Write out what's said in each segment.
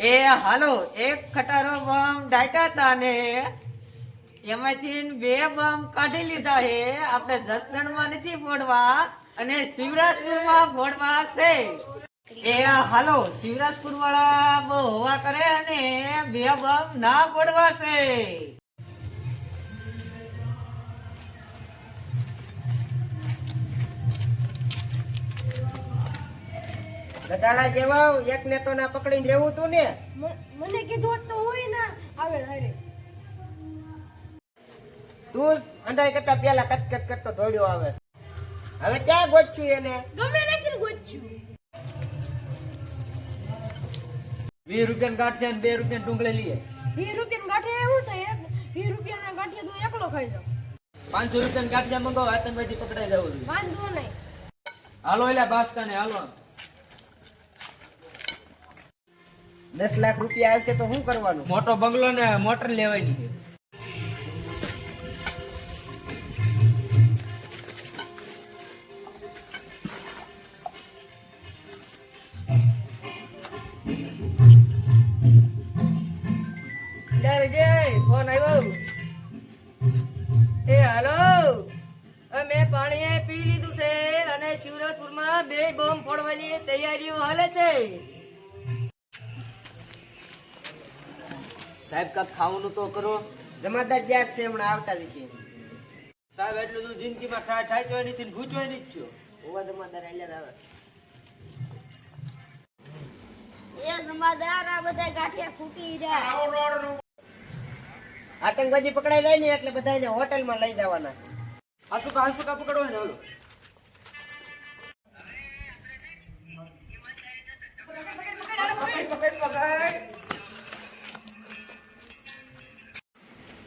એ હાલો, એક ખટારો બમ ડાયટા હતા ને. એમાંથી બે બમ કાઢી લીધા હે. આપણે જસદણમાં નથી ફોડવા અને શિવરાજપુરમાં ફોડવા છે. એ હાલો શિવરાજપુર વાળા બહુ હોવા કરે અને બે બમ ના ફોડવા છે. ગધાડા જેવા એક ને તો ના પકડીને રહેવું તું ને. મને કીધું તો હોય ના. આવે હારે. તું અંધાઈ કરતા પેલા કટકટ કરતો દોડ્યો આવે. હવે ક્યાં ગોચ્યું એને? ગમે નથી ગોચ્યું વીસ રૂપિયા ગાંઠિયા ને બે રૂપિયા ડુંગળી લઈએ. વીસ રૂપિયા ગાંઠિયા એવું થાય એક વીસ રૂપિયા ગાંઠિયા તું એકલો ખાઈ જાવ પાંચસો રૂપિયા ગાંઠિયા મંગાવો આતંકવાદી પકડાઈ જવું વાંધો નહીં. હાલો એટલે બાસ્તા ને હાલો. દસ લાખ રૂપિયા આવશે તો શું કરવાનું? મોટો બંગલો ને મોટર લેવાની છે. ફોન આવ્યો. એ હાલો મેં પાણી પી લીધું છે અને શિવરાજપુરમાં બે બોમ્બ ફોડવાની તૈયારીઓ હાલે છે. સાહેબ કાક ખાવાનું તો કરો. જમાદાર જ્યાં છે હમણાં આવતા જશે સાહેબ એટલું તો જિંદગીમાં ઠાય જોઈ નથી ભૂચવાય નહીં છો. ઓવા જમાદાર આલ્યા આવે. એ જમાદાર આ બધા ગાંઠિયા ફૂટી રહ્યા. આતંકવાદી પકડાઈ જાય ને એટલે બધાને હોટલમાં લઈ જવાના છે. હસુકા હાસુકા પકડો ને હાલો.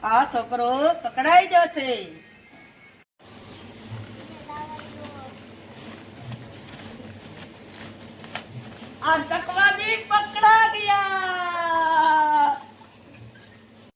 આ છોકરો પકડાઈ જશે આ પકડા ગયા